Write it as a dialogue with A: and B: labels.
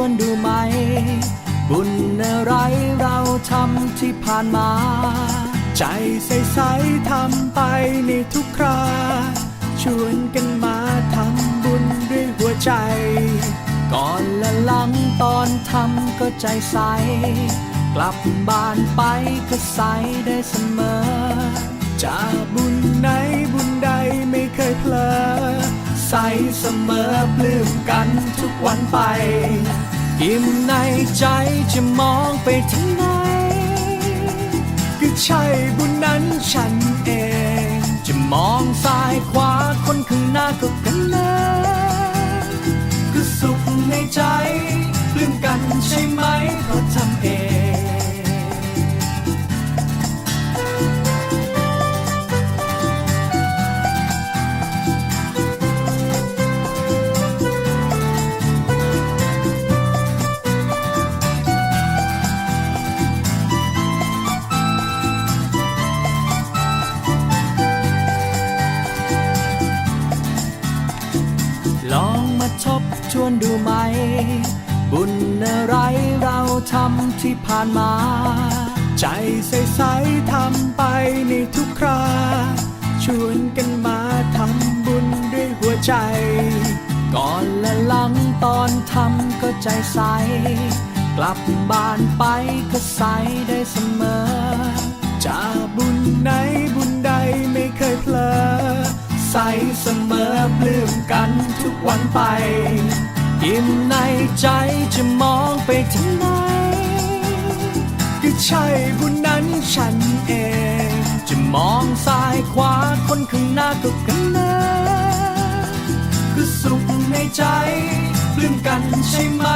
A: วนดูไหม บุญอะไรเราทำที่ผ่านมา ใจใสๆทำไปในทุกครา ชวนกันมาทำบุญด้วยหัวใจ ก่อนและหลังตอนทำก็ใจใส กลับบ้านไปก็ใสได้เสมอจะบุ เสมอปลื้มกันทุกวันไป อิ่มในใจจะมองไปที่ไหนก็ใช่บุญนั้นฉันเอง จะมองซ้ายขวาคนข้างหน้าก็กันเลย ทบทวนดูไหม บุญอะไรเราทำที่ผ่านมา ใจใสๆทำไปในทุกครา ชวนกันมาทำบุญด้วยหัวใจ ก่อนและหลังตอนทำก็ใจใส กลับบ้านไปก็ใสได้เสมอ ไป อิ่มในใจจะมองไปที่ไหนก็ใช่ผู้นั้นฉันเอง จะมองซ้ายขวาคนข้างหน้าก็กันนะก็สุขในใจเลื่องกันใช่ไหม